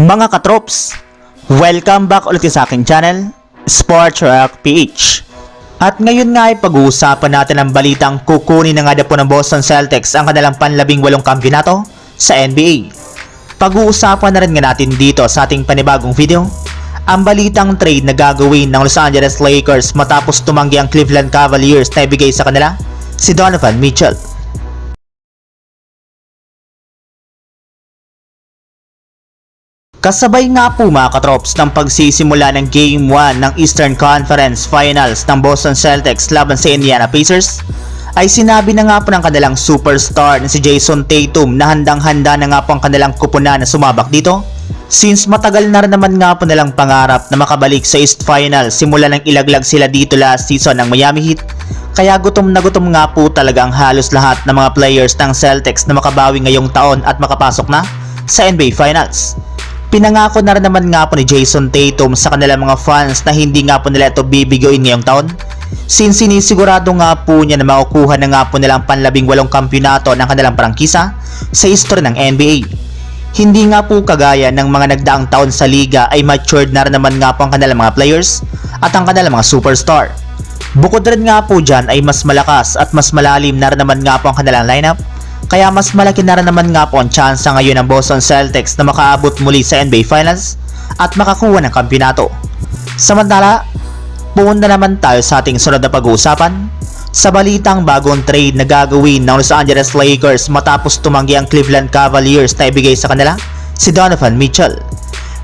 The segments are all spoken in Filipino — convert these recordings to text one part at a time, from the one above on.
Mga katrops, welcome back ulit sa aking channel, Sports Rock PH. At ngayon nga ay pag-uusapan natin ang balitang kukunin na nga ng Boston Celtics ang kanilang panlabing walong kampyonato sa NBA. Pag-uusapan na rin nga natin dito sa ating panibagong video, ang balitang trade na gagawin ng Los Angeles Lakers matapos tumanggi ang Cleveland Cavaliers na ibigay sa kanila si Donovan Mitchell. Kasabay nga po mga katrops ng pagsisimula ng Game 1 ng Eastern Conference Finals ng Boston Celtics laban sa Indiana Pacers, ay sinabi na nga po ng kanilang superstar na si Jason Tatum na handang-handa na nga po ang kanilang kupunan na sumabak dito since matagal na rin naman nga po nilang pangarap na makabalik sa East Finals simula nang ilaglag sila dito last season ng Miami Heat kaya gutom na gutom nga po talaga ang halos lahat ng mga players ng Celtics na makabawi ngayong taon at makapasok na sa NBA Finals. Pinangako na rin naman nga po ni Jason Tatum sa kanilang mga fans na hindi nga po nila ito bibigoin ngayong taon since sinisigurado nga po niya na makukuha na nga po nilang panlabing walong kampyonato ng kanilang prangkisa sa history ng NBA. Hindi nga po kagaya ng mga nagdaang taon sa liga ay matured na rin naman nga po ang kanilang mga players at ang kanilang mga superstar. Bukod rin nga po dyan ay mas malakas at mas malalim na rin naman nga po ang kanilang lineup kaya mas malaki na rin naman nga po ang tsansa ngayon ng Boston Celtics na makaabot muli sa NBA Finals at makakuha ng kampyonato. Samantala, pumunta naman tayo sa ating sunod na pag-uusapan sa balitang bagong trade na gagawin ng Los Angeles Lakers matapos tumanggi ang Cleveland Cavaliers na ibigay sa kanila si Donovan Mitchell.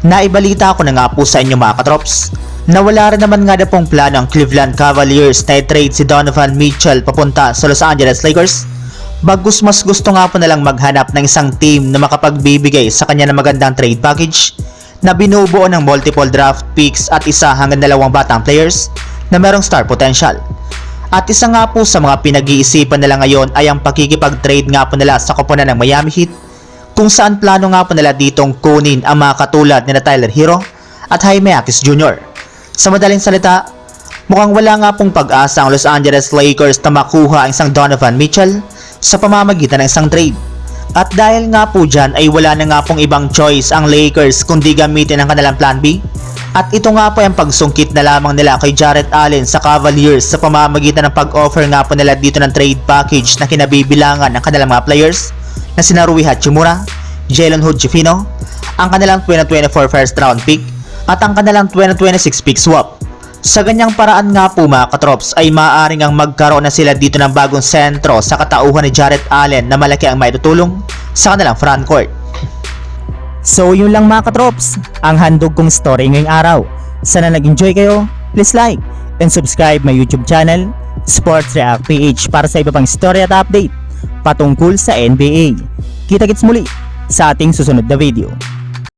Naibalita ko na nga po sa inyo mga katrops na wala rin naman nga na pong plano ang Cleveland Cavaliers na i-trade si Donovan Mitchell papunta sa Los Angeles Lakers Bagus mas gusto nga po nalang maghanap ng isang team na makapagbibigay sa kanya ng magandang trade package na binubuo ng multiple draft picks at isa hanggang dalawang batang players na merong star potential. At isa nga po sa mga pinag-iisipan nila ngayon ay ang pakikipag-trade nga po nila sa koponan ng Miami Heat kung saan plano nga po nila ditong kunin ang mga katulad ni Tyler Hero at Jaime Akis Jr. Sa madaling salita, mukhang wala nga pong pag-asa ang Los Angeles Lakers na makuha ang isang Donovan Mitchell sa pamamagitan ng isang trade. At dahil nga po dyan ay wala na nga pong ibang choice ang Lakers kundi gamitin ang kanilang plan B. At ito nga po ang pagsungkit na lamang nila kay Jarrett Allen sa Cavaliers sa pamamagitan ng pag-offer nga po nila dito ng trade package na kinabibilangan ng kanilang mga players na sina Rui Hachimura, Jalen Hood Jefino, ang kanilang 2024 first round pick at ang kanilang 2026 pick swap. Sa ganyang paraan nga po mga katrops ay maaaring ang magkaroon na sila dito ng bagong sentro sa katauhan ni Jarrett Allen na malaki ang maitutulong sa kanilang frontcourt. So yun lang mga katrops, ang handog kong story ngayong araw. Sana nag-enjoy kayo, please like and subscribe my YouTube channel, Sports React PH para sa iba pang story at update patungkol sa NBA. Kita-kits muli sa ating susunod na video.